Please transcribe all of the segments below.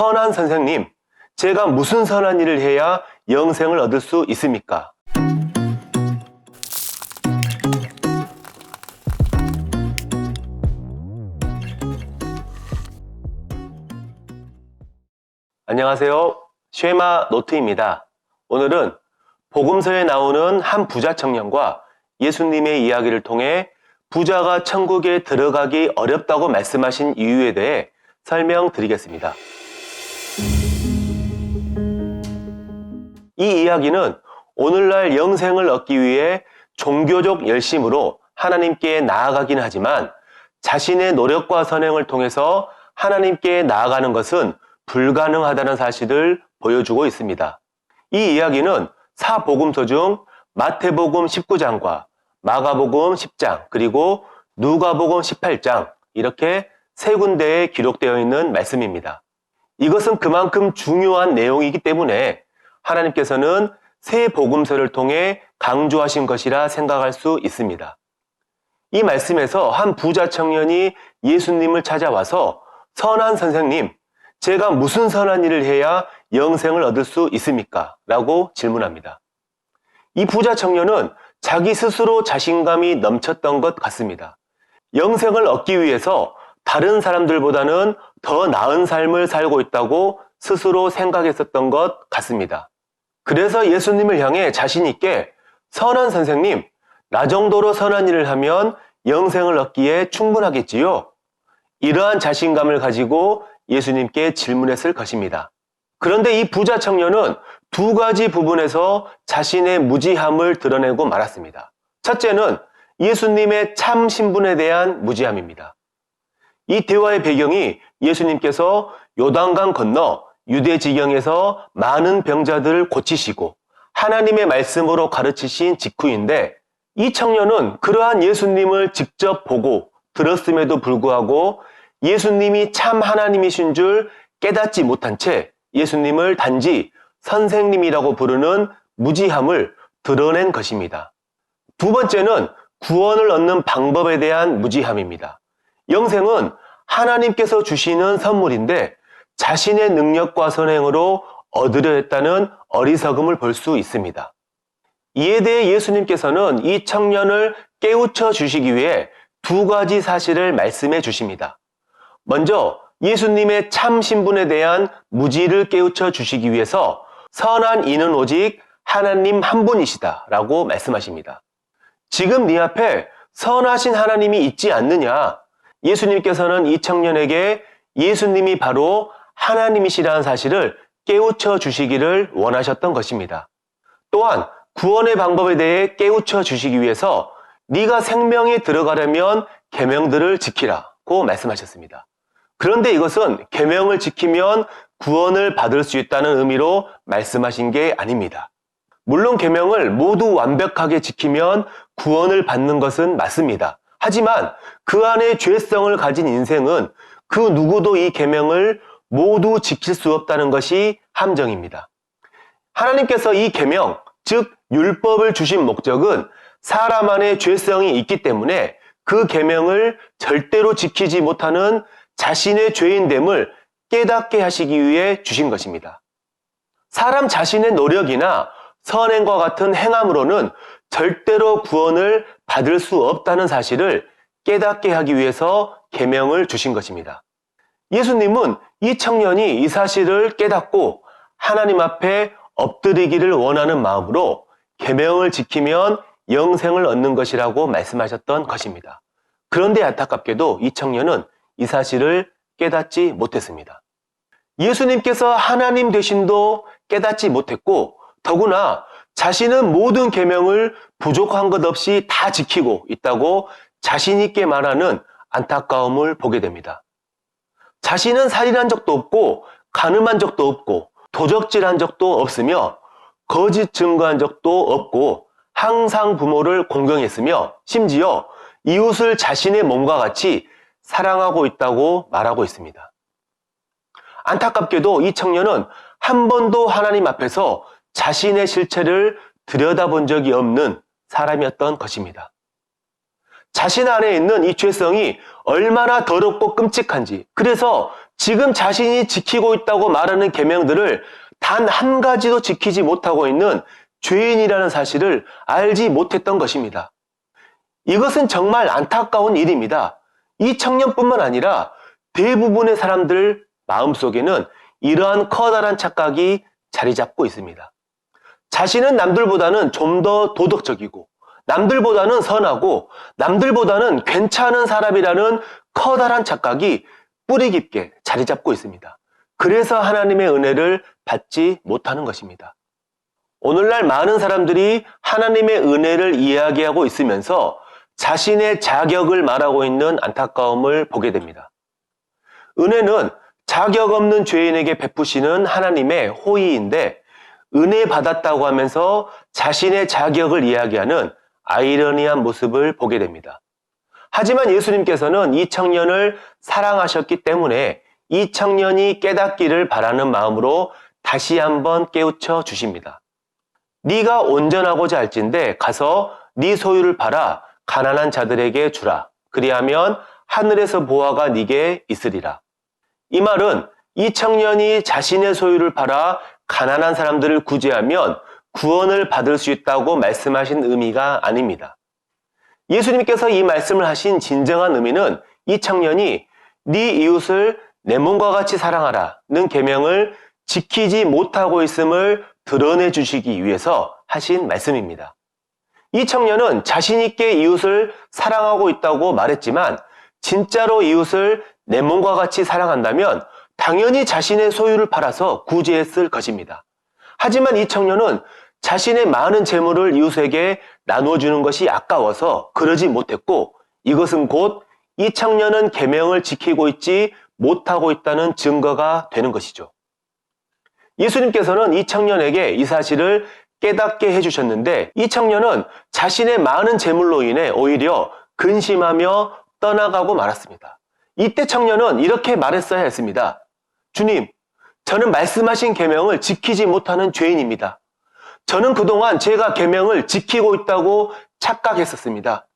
선한 선생님, 제가 무슨 선한 일을 해야 영생을 얻을 수 있습니까? 안녕하세요. 쉐마 노트입니다. 오늘은 복음서에 나오는 한 부자 청년과 예수님의 이야기를 통해 부자가 천국에 들어가기 어렵다고 말씀하신 이유에 대해 설명드리겠습니다. 이 이야기는 오늘날 영생을 얻기 위해 종교적 열심으로 하나님께 나아가긴 하지만 자신의 노력과 선행을 통해서 하나님께 나아가는 것은 불가능하다는 사실을 보여주고 있습니다. 이 이야기는 사복음서 중 마태복음 19장과 마가복음 10장 그리고 누가복음 18장 이렇게 세 군데에 기록되어 있는 말씀입니다. 이것은 그만큼 중요한 내용이기 때문에 하나님께서는 세 복음서를 통해 강조하신 것이라 생각할 수 있습니다. 이 말씀에서 한 부자 청년이 예수님을 찾아와서 선한 선생님, 제가 무슨 선한 일을 해야 영생을 얻을 수 있습니까? 라고 질문합니다. 이 부자 청년은 자기 스스로 자신감이 넘쳤던 것 같습니다. 영생을 얻기 위해서 다른 사람들보다는 더 나은 삶을 살고 있다고 스스로 생각했었던 것 같습니다. 그래서 예수님을 향해 자신있게 선한 선생님, 나 정도로 선한 일을 하면 영생을 얻기에 충분하겠지요? 이러한 자신감을 가지고 예수님께 질문했을 것입니다. 그런데 이 부자 청년은 두 가지 부분에서 자신의 무지함을 드러내고 말았습니다. 첫째는 예수님의 참 신분에 대한 무지함입니다. 이 대화의 배경이 예수님께서 요단강 건너 유대 지경에서 많은 병자들을 고치시고 하나님의 말씀으로 가르치신 직후인데 이 청년은 그러한 예수님을 직접 보고 들었음에도 불구하고 예수님이 참 하나님이신 줄 깨닫지 못한 채 예수님을 단지 선생님이라고 부르는 무지함을 드러낸 것입니다. 두 번째는 구원을 얻는 방법에 대한 무지함입니다. 영생은 하나님께서 주시는 선물인데 자신의 능력과 선행으로 얻으려 했다는 어리석음을 볼 수 있습니다. 이에 대해 예수님께서는 이 청년을 깨우쳐 주시기 위해 두 가지 사실을 말씀해 주십니다. 먼저 예수님의 참 신분에 대한 무지를 깨우쳐 주시기 위해서 선한 이는 오직 하나님 한 분이시다 라고 말씀하십니다. 지금 네 앞에 선하신 하나님이 있지 않느냐? 예수님께서는 이 청년에게 예수님이 바로 하나님이시라는 사실을 깨우쳐 주시기를 원하셨던 것입니다. 또한 구원의 방법에 대해 깨우쳐 주시기 위해서 네가 생명에 들어가려면 계명들을 지키라고 말씀하셨습니다. 그런데 이것은 계명을 지키면 구원을 받을 수 있다는 의미로 말씀하신 게 아닙니다. 물론 계명을 모두 완벽하게 지키면 구원을 받는 것은 맞습니다. 하지만 그 안에 죄성을 가진 인생은 그 누구도 이 계명을 모두 지킬 수 없다는 것이 함정입니다. 하나님께서 이 계명, 즉 율법을 주신 목적은 사람 안에 죄성이 있기 때문에 그 계명을 절대로 지키지 못하는 자신의 죄인됨을 깨닫게 하시기 위해 주신 것입니다. 사람 자신의 노력이나 선행과 같은 행함으로는 절대로 구원을 받을 수 없다는 사실을 깨닫게 하기 위해서 계명을 주신 것입니다. 예수님은 이 청년이 이 사실을 깨닫고 하나님 앞에 엎드리기를 원하는 마음으로 계명을 지키면 영생을 얻는 것이라고 말씀하셨던 것입니다. 그런데 안타깝게도 이 청년은 이 사실을 깨닫지 못했습니다. 예수님께서 하나님 되신도 깨닫지 못했고 더구나 자신은 모든 계명을 부족한 것 없이 다 지키고 있다고 자신 있게 말하는 안타까움을 보게 됩니다. 자신은 살인한 적도 없고 가늠한 적도 없고 도적질한 적도 없으며 거짓 증거한 적도 없고 항상 부모를 공경했으며 심지어 이웃을 자신의 몸과 같이 사랑하고 있다고 말하고 있습니다. 안타깝게도 이 청년은 한 번도 하나님 앞에서 자신의 실체를 들여다본 적이 없는 사람이었던 것입니다. 자신 안에 있는 이 죄성이 얼마나 더럽고 끔찍한지, 그래서 지금 자신이 지키고 있다고 말하는 계명들을 단 한 가지도 지키지 못하고 있는 죄인이라는 사실을 알지 못했던 것입니다. 이것은 정말 안타까운 일입니다. 이 청년뿐만 아니라 대부분의 사람들 마음속에는 이러한 커다란 착각이 자리 잡고 있습니다. 자신은 남들보다는 좀 더 도덕적이고 남들보다는 선하고 남들보다는 괜찮은 사람이라는 커다란 착각이 뿌리 깊게 자리 잡고 있습니다. 그래서 하나님의 은혜를 받지 못하는 것입니다. 오늘날 많은 사람들이 하나님의 은혜를 이야기하고 있으면서 자신의 자격을 말하고 있는 안타까움을 보게 됩니다. 은혜는 자격 없는 죄인에게 베푸시는 하나님의 호의인데 은혜 받았다고 하면서 자신의 자격을 이야기하는 아이러니한 모습을 보게 됩니다. 하지만 예수님께서는 이 청년을 사랑하셨기 때문에 이 청년이 깨닫기를 바라는 마음으로 다시 한번 깨우쳐 주십니다. 네가 온전하고자 할진대 가서 네 소유를 팔아 가난한 자들에게 주라. 그리하면 하늘에서 보아가 네게 있으리라. 이 말은 이 청년이 자신의 소유를 팔아 가난한 사람들을 구제하면 구원을 받을 수 있다고 말씀하신 의미가 아닙니다. 예수님께서 이 말씀을 하신 진정한 의미는 이 청년이 네 이웃을 내 몸과 같이 사랑하라는 계명을 지키지 못하고 있음을 드러내 주시기 위해서 하신 말씀입니다. 이 청년은 자신 있게 이웃을 사랑하고 있다고 말했지만 진짜로 이웃을 내 몸과 같이 사랑한다면 당연히 자신의 소유를 팔아서 구제했을 것입니다. 하지만 이 청년은 자신의 많은 재물을 이웃에게 나눠주는 것이 아까워서 그러지 못했고 이것은 곧 이 청년은 계명을 지키고 있지 못하고 있다는 증거가 되는 것이죠. 예수님께서는 이 청년에게 이 사실을 깨닫게 해주셨는데 이 청년은 자신의 많은 재물로 인해 오히려 근심하며 떠나가고 말았습니다. 이때 청년은 이렇게 말했어야 했습니다. 주님, 저는 말씀하신 계명을 지키지 못하는 죄인입니다. 저는 그동안 제가 계명을 지키고 있다고 착각했었습니다.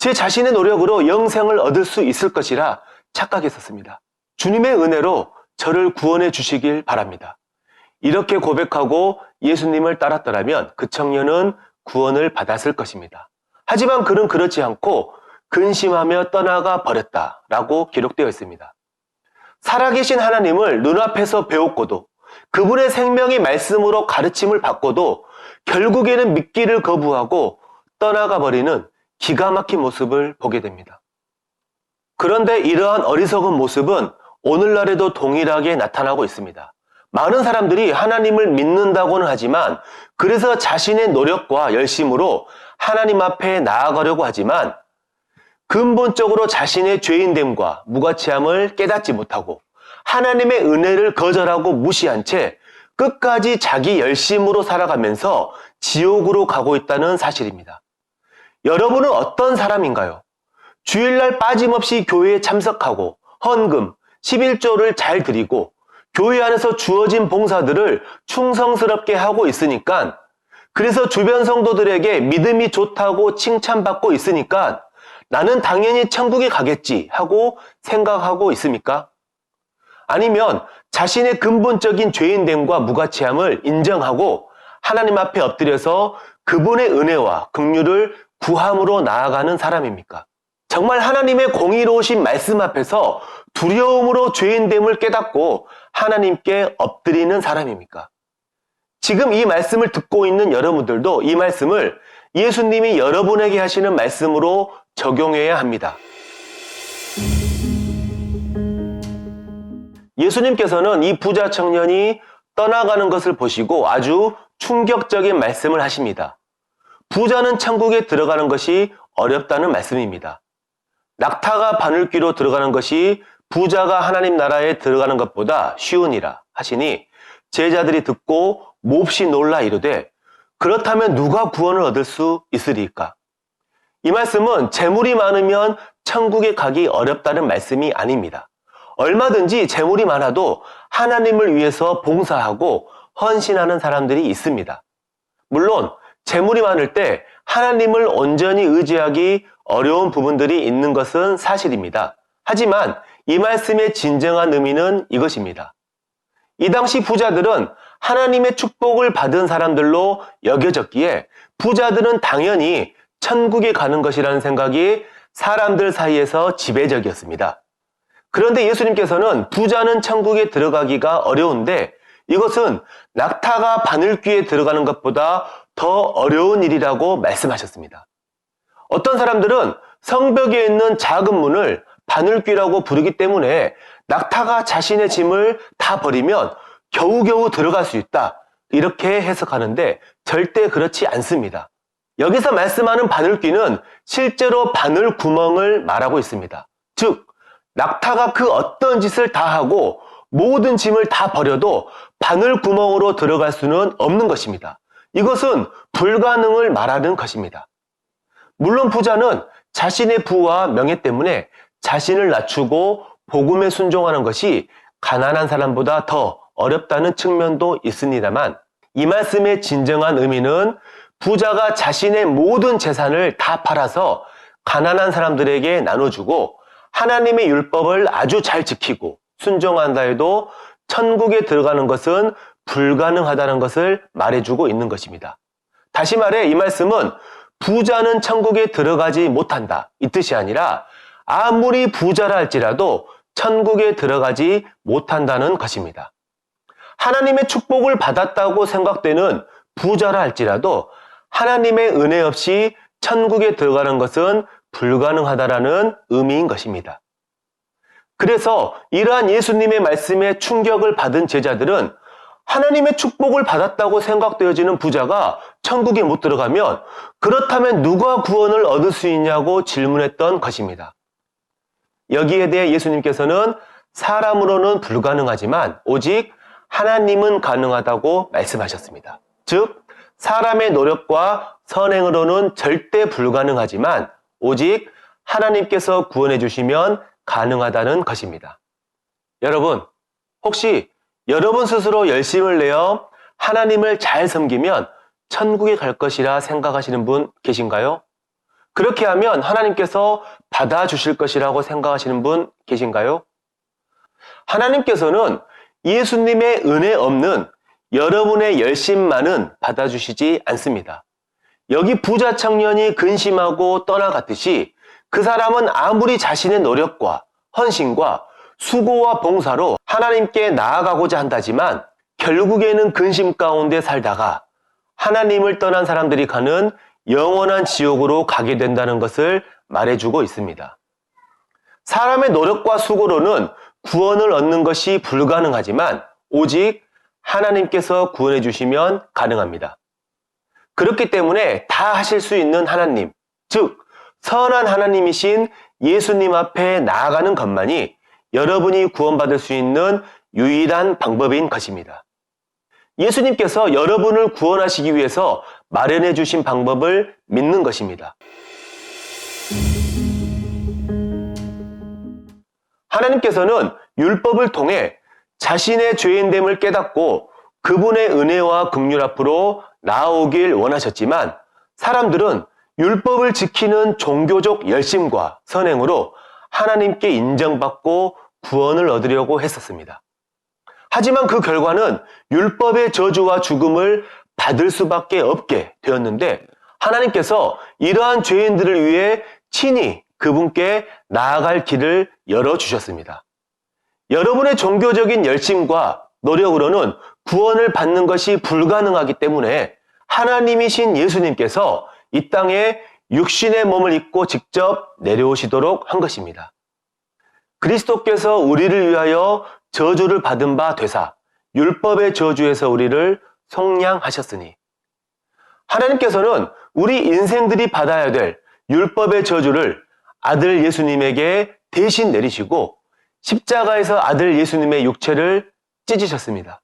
제 자신의 노력으로 영생을 얻을 수 있을 것이라 착각했었습니다. 주님의 은혜로 저를 구원해 주시길 바랍니다. 이렇게 고백하고 예수님을 따랐더라면 그 청년은 구원을 받았을 것입니다. 하지만 그는 그렇지 않고 근심하며 떠나가 버렸다라고 기록되어 있습니다. 살아계신 하나님을 눈앞에서 배웠고도 그분의 생명의 말씀으로 가르침을 받고도 결국에는 믿기를 거부하고 떠나가 버리는 기가 막힌 모습을 보게 됩니다. 그런데 이러한 어리석은 모습은 오늘날에도 동일하게 나타나고 있습니다. 많은 사람들이 하나님을 믿는다고는 하지만 그래서 자신의 노력과 열심으로 하나님 앞에 나아가려고 하지만 근본적으로 자신의 죄인됨과 무가치함을 깨닫지 못하고 하나님의 은혜를 거절하고 무시한 채 끝까지 자기 열심으로 살아가면서 지옥으로 가고 있다는 사실입니다. 여러분은 어떤 사람인가요? 주일날 빠짐없이 교회에 참석하고 헌금, 11조를 잘 드리고 교회 안에서 주어진 봉사들을 충성스럽게 하고 있으니까 그래서 주변 성도들에게 믿음이 좋다고 칭찬받고 있으니까 나는 당연히 천국에 가겠지 하고 생각하고 있습니까? 아니면 자신의 근본적인 죄인됨과 무가치함을 인정하고 하나님 앞에 엎드려서 그분의 은혜와 긍휼을 구함으로 나아가는 사람입니까? 정말 하나님의 공의로우신 말씀 앞에서 두려움으로 죄인됨을 깨닫고 하나님께 엎드리는 사람입니까? 지금 이 말씀을 듣고 있는 여러분들도 이 말씀을 예수님이 여러분에게 하시는 말씀으로 적용해야 합니다. 예수님께서는 이 부자 청년이 떠나가는 것을 보시고 아주 충격적인 말씀을 하십니다. 부자는 천국에 들어가는 것이 어렵다는 말씀입니다. 낙타가 바늘귀로 들어가는 것이 부자가 하나님 나라에 들어가는 것보다 쉬우니라 하시니 제자들이 듣고 몹시 놀라 이르되 그렇다면 누가 구원을 얻을 수 있으리까? 이 말씀은 재물이 많으면 천국에 가기 어렵다는 말씀이 아닙니다. 얼마든지 재물이 많아도 하나님을 위해서 봉사하고 헌신하는 사람들이 있습니다. 물론 재물이 많을 때 하나님을 온전히 의지하기 어려운 부분들이 있는 것은 사실입니다. 하지만 이 말씀의 진정한 의미는 이것입니다. 이 당시 부자들은 하나님의 축복을 받은 사람들로 여겨졌기에 부자들은 당연히 천국에 가는 것이라는 생각이 사람들 사이에서 지배적이었습니다. 그런데 예수님께서는 부자는 천국에 들어가기가 어려운데 이것은 낙타가 바늘귀에 들어가는 것보다 더 어려운 일이라고 말씀하셨습니다. 어떤 사람들은 성벽에 있는 작은 문을 바늘귀라고 부르기 때문에 낙타가 자신의 짐을 다 버리면 겨우겨우 들어갈 수 있다. 이렇게 해석하는데 절대 그렇지 않습니다. 여기서 말씀하는 바늘귀는 실제로 바늘 구멍을 말하고 있습니다. 즉, 낙타가 그 어떤 짓을 다 하고 모든 짐을 다 버려도 바늘 구멍으로 들어갈 수는 없는 것입니다. 이것은 불가능을 말하는 것입니다. 물론 부자는 자신의 부와 명예 때문에 자신을 낮추고 복음에 순종하는 것이 가난한 사람보다 더 어렵다는 측면도 있습니다만 이 말씀의 진정한 의미는 부자가 자신의 모든 재산을 다 팔아서 가난한 사람들에게 나눠주고 하나님의 율법을 아주 잘 지키고 순종한다 해도 천국에 들어가는 것은 불가능하다는 것을 말해주고 있는 것입니다. 다시 말해 이 말씀은 부자는 천국에 들어가지 못한다. 이 뜻이 아니라 아무리 부자라 할지라도 천국에 들어가지 못한다는 것입니다. 하나님의 축복을 받았다고 생각되는 부자라 할지라도 하나님의 은혜 없이 천국에 들어가는 것은 불가능하다라는 의미인 것입니다. 그래서 이러한 예수님의 말씀에 충격을 받은 제자들은 하나님의 축복을 받았다고 생각되어지는 부자가 천국에 못 들어가면 그렇다면 누가 구원을 얻을 수 있냐고 질문했던 것입니다. 여기에 대해 예수님께서는 사람으로는 불가능하지만 오직 하나님은 가능하다고 말씀하셨습니다. 즉, 사람의 노력과 선행으로는 절대 불가능하지만 오직 하나님께서 구원해 주시면 가능하다는 것입니다. 여러분, 혹시 여러분 스스로 열심을 내어 하나님을 잘 섬기면 천국에 갈 것이라 생각하시는 분 계신가요? 그렇게 하면 하나님께서 받아주실 것이라고 생각하시는 분 계신가요? 하나님께서는 예수님의 은혜 없는 여러분의 열심만은 받아주시지 않습니다. 여기 부자 청년이 근심하고 떠나갔듯이 그 사람은 아무리 자신의 노력과 헌신과 수고와 봉사로 하나님께 나아가고자 한다지만 결국에는 근심 가운데 살다가 하나님을 떠난 사람들이 가는 영원한 지옥으로 가게 된다는 것을 말해주고 있습니다. 사람의 노력과 수고로는 구원을 얻는 것이 불가능하지만 오직 하나님께서 구원해 주시면 가능합니다. 그렇기 때문에 다 하실 수 있는 하나님, 즉 선한 하나님이신 예수님 앞에 나아가는 것만이 여러분이 구원받을 수 있는 유일한 방법인 것입니다. 예수님께서 여러분을 구원하시기 위해서 마련해 주신 방법을 믿는 것입니다. 하나님께서는 율법을 통해 자신의 죄인됨을 깨닫고 그분의 은혜와 긍휼 앞으로 나오길 원하셨지만 사람들은 율법을 지키는 종교적 열심과 선행으로 하나님께 인정받고 구원을 얻으려고 했었습니다. 하지만 그 결과는 율법의 저주와 죽음을 받을 수밖에 없게 되었는데 하나님께서 이러한 죄인들을 위해 친히 그분께 나아갈 길을 열어주셨습니다. 여러분의 종교적인 열심과 노력으로는 구원을 받는 것이 불가능하기 때문에 하나님이신 예수님께서 이 땅에 육신의 몸을 입고 직접 내려오시도록 한 것입니다. 그리스도께서 우리를 위하여 저주를 받은 바 되사 율법의 저주에서 우리를 속량하셨으니 하나님께서는 우리 인생들이 받아야 될 율법의 저주를 아들 예수님에게 대신 내리시고 십자가에서 아들 예수님의 육체를 찢으셨습니다.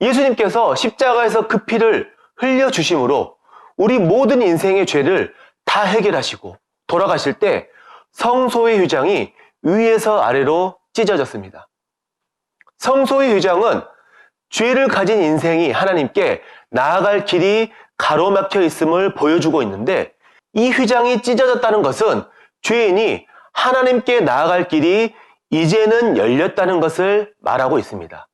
예수님께서 십자가에서 그 피를 흘려 주심으로 우리 모든 인생의 죄를 다 해결하시고 돌아가실 때 성소의 휴장이 위에서 아래로 찢어졌습니다. 성소의 휴장은 죄를 가진 인생이 하나님께 나아갈 길이 가로막혀 있음을 보여주고 있는데 이 휘장이 찢어졌다는 것은 죄인이 하나님께 나아갈 길이 이제는 열렸다는 것을 말하고 있습니다.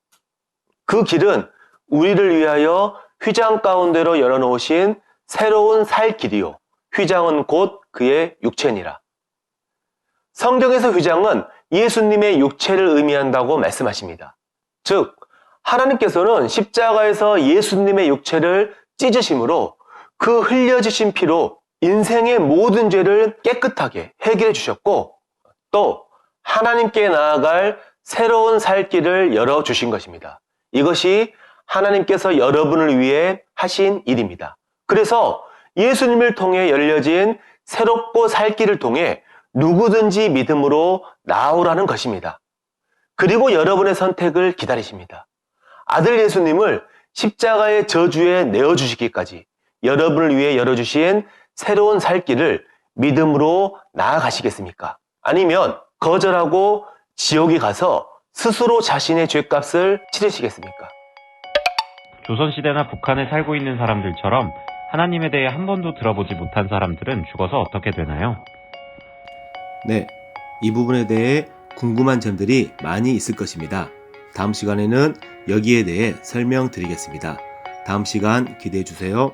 그 길은 우리를 위하여 휘장 가운데로 열어놓으신 새로운 살 길이요. 휘장은 곧 그의 육체니라. 성경에서 휘장은 예수님의 육체를 의미한다고 말씀하십니다. 즉, 하나님께서는 십자가에서 예수님의 육체를 찢으심으로 그 흘려지신 피로 인생의 모든 죄를 깨끗하게 해결해 주셨고 또 하나님께 나아갈 새로운 살 길을 열어 주신 것입니다. 이것이 하나님께서 여러분을 위해 하신 일입니다. 그래서 예수님을 통해 열려진 새롭고 살 길을 통해 누구든지 믿음으로 나오라는 것입니다. 그리고 여러분의 선택을 기다리십니다. 아들 예수님을 십자가의 저주에 내어주시기까지 여러분을 위해 열어주신 새로운 살 길을 믿음으로 나아가시겠습니까? 아니면 거절하고 지옥에 가서 스스로 자신의 죄값을 치르시겠습니까? 조선시대나 북한에 살고 있는 사람들처럼 하나님에 대해 한 번도 들어보지 못한 사람들은 죽어서 어떻게 되나요? 네, 이 부분에 대해 궁금한 점들이 많이 있을 것입니다. 다음 시간에는 여기에 대해 설명드리겠습니다. 다음 시간 기대해 주세요.